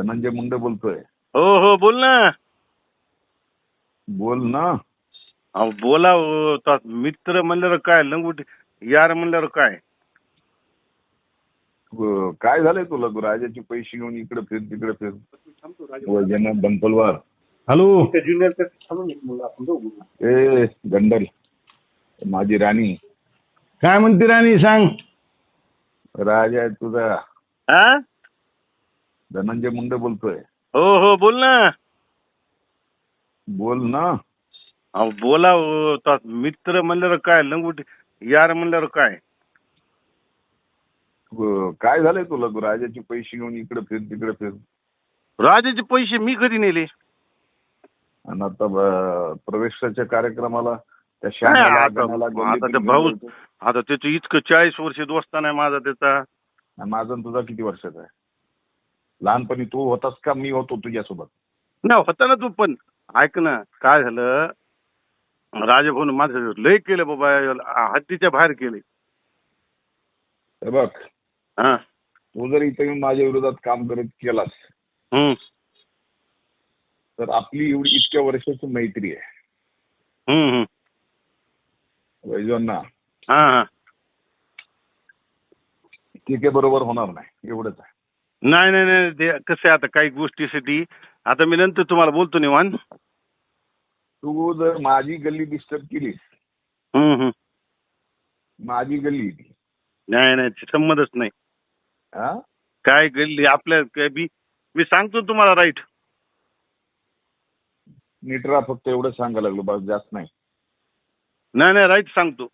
धनंजय मुंडे बोलतोय. हो हो बोल ना. बोल ना. अहो बोला हो. तो मित्र म्हणल्यावर काय लंगुटी यार म्हणल्यावर काय? अं, काय झालंय तुला? तू राजाचे पैसे घेऊन इकडे फिर तिकडे फिर. वैजनाथ दंपलवार. हॅलो. ए गंडल. माझी राणी. काय म्हणते राणी सांग. राजा आहे तुझा. हा धनंजय मुंडे बोलतोय. हो हो बोल ना. बोल ना. अहो बोला हो. तो मित्र म्हणल्यावर काय लंगुटी यार म्हणल्यावर काय? अं, काय झालंय तुला? तू राजाचे पैसे घेऊन इकडे फिर तिकडे फिर. राजाचे पैसे मी कधी नेले? आणि आता प्रवेशाच्या कार्यक्रमाला त्या नाही, श्यामाला, आता गणाला, आता गल्लीतून ते घेऊन भाऊ. आता त्याचं इतकं चाळीस वर्ष दोस्ता नाही माझा त्याचा. आणि माझा आणि तुझा किती वर्षाचा आहे? लहानपणी तू होतास का? मी होतो तुझ्यासोबत. नाही होता ना तू पण ऐक ना काय झालं? राजभवन माझं लय केलं बाबा हद्दीच्या बाहेर केले. बघ. तू जर इथे येऊन माझ्या विरोधात काम करत केलास हम्म. तर आपली एवढी इतक्या वर्षाची मैत्री आहे. वैजवांना हा हा. ठीक आहे बरोबर होणार नाही. एवढंच आहे. नाही नाही नाही ते कसं आहे आता काही गोष्टीसाठी आता मी नंतर तुम्हाला बोलतो निवान तू जर माझी गल्ली डिस्टर्ब केलीस. हम्म हम्म. माझी गल्ली आहे ती. नाही नाही ते संबंधच नाही. हा? काय गल्ली आपल्या काय बी. मी सांगतो तुम्हाला राईट. नीट राहा फक्त एवढं सांगायला लागलो बस जास्त नाही. नाही नाही राईट सांगतो.